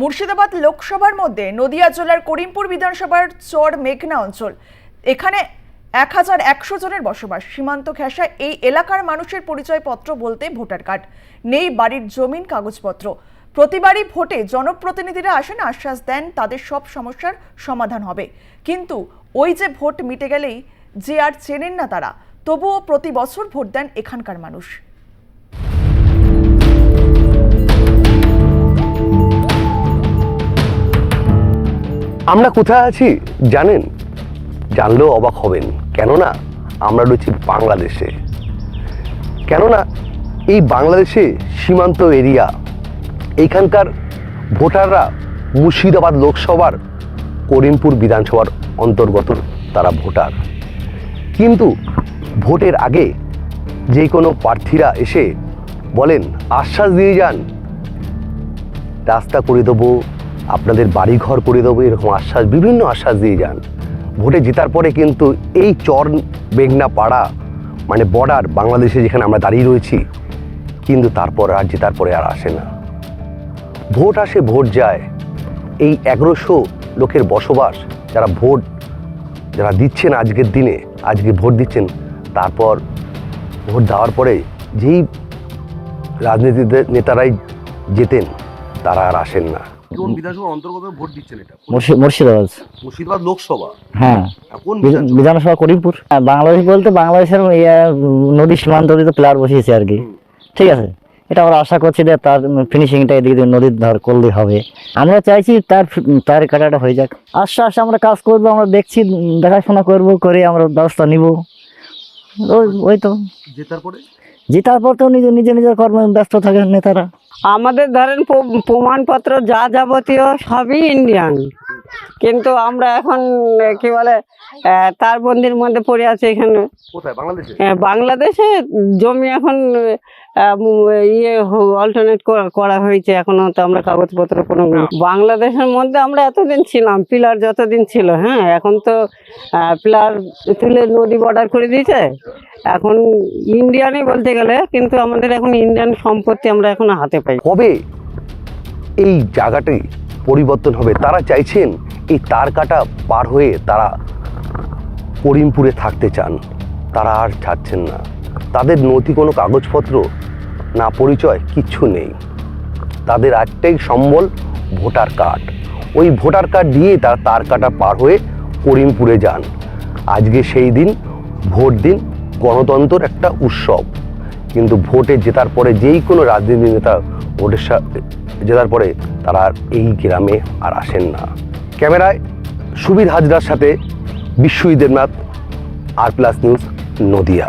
মুর্শিদাবাদ লোকসভার মধ্যে নদিয়া জেলার করিমপুর বিধানসভার চর মেঘনা অঞ্চল। এখানে এক হাজার একশো জনের বসবাস। সীমান্ত ঘেঁষা এই এলাকার মানুষের পরিচয়পত্র বলতে ভোটার কার্ড। নেই বাড়ির জমিন কাগজপত্র। প্রতিবারই ভোটে জনপ্রতিনিধিরা আসেন, আশ্বাস দেন, তাদের সব সমস্যার সমাধান হবে। কিন্তু ওই যে ভোট মিটে গেলেই যে আর চেনেন না তারা। তবুও প্রতি বছর ভোট দেন এখানকার মানুষ। আমরা কোথায় আছি জানেন? জানলেও অবাক হবেন। কেননা আমরা রয়েছি বাংলাদেশে। কেননা এই বাংলাদেশে সীমান্ত এরিয়া এইখানকার ভোটাররা মুর্শিদাবাদ লোকসভার, করিমপুর বিধানসভার অন্তর্গত তারা ভোটার। কিন্তু ভোটের আগে যে কোনো প্রার্থীরা এসে বলেন, আশ্বাস দিয়ে যান, রাস্তা করে দেবো আপনাদের বাড়ি ঘর করে দেবো, এরকম আশ্বাস, বিভিন্ন আশ্বাস দিয়ে যান। ভোটে জেতার পরে কিন্তু এই চর বেগনা পাড়া মানে বর্ডার বাংলাদেশে যেখানে আমরা দাঁড়িয়ে রয়েছি, কিন্তু তারপর আর জেতার পরে আর আসে না। ভোট আসে, ভোট যায়। এই এগারোশো লোকের বসবাস, যারা ভোট, যারা দিচ্ছেন আজকের দিনে, আজকে ভোট দিচ্ছেন, তারপর ভোট দেওয়ার পরে যেই রাজনীতিদের নেতারাই যেতেন তারা আর আসেন না। কোন বিধানসভা অন্তর্গত ভোট দিচ্ছেন এটা। মুর্শিদাবাদ। মুর্শিদাবাদ লোকসভা। হ্যাঁ। কোন বিধানসভা করিমপুর। হ্যাঁ, বাংলাদেশ বলতে বাংলাদেশের ইয়ে, নদী সীমান্ত দিয়ে প্লেয়ার বসিয়েছে আর কি। ঠিক আছে? এটা আমরা আশা করছি যে তার ফিনিশিংটা এদিকে নদীর ধার করলে হবে। আমরা চাইছি তার তার কাটাটা হয়ে যাক। আস্তে আস্তে আমরা কাজ করব আমরা দেখছি দেখাশোনা করব করে আমরা ব্যবস্থা নিব। ওই ওই তো। জেতার পরে? জেতার পর তো নিজে নিজে নিজের কর্মে ব্যস্ত থাকেন নেতারা। আমাদের ধরেন প্রমাণপত্র যা যাবতীয় সবই ইন্ডিয়ান কিন্তু আমরা এখন কি বলে তার বন্দির মধ্যে পড়ে আছে এখানে। বাংলাদেশে? জমি এখন ইয়ে অল্টারনেট করা হয়েছে। এখনও তো আমরা কাগজপত্র কোনো বাংলাদেশের মধ্যে আমরা এতদিন ছিলাম পিলার যতদিন ছিল হ্যাঁ? এখন তো পিলার তুলে নদী বর্ডার করে দিয়েছে। এখন ইন্ডিয়ানই বলতে গেলে কিন্তু আমাদের এখন ইন্ডিয়ান সম্পত্তি আমরা এখন হাতে পাই। কবে এই জায়গাটি পরিবর্তন হবে? তারা চাইছেন এই তার কাটা পার হয়ে তারা করিমপুরে থাকতে চান। তারা আর ছাড়ছেন না। তাদের নথি কোনো কাগজপত্র না পরিচয় কিচ্ছু নেই। তাদের একটাই সম্বল ভোটার কার্ড। ওই ভোটার কার্ড দিয়ে তারা তার কাটা পার হয়ে করিমপুরে যান। আজকে সেই দিন ভোট দিন গণতন্ত্রের একটা উৎসব। কিন্তু ভোটে জেতার পরে যেই কোনো রাজনীতি নেতা ভোটের জেতার পরে তারা এই গ্রামে আর আসেন না। ক্যামেরায় সুবীর হাজরার সাথে Biswajit Debnath R plus news Nadia.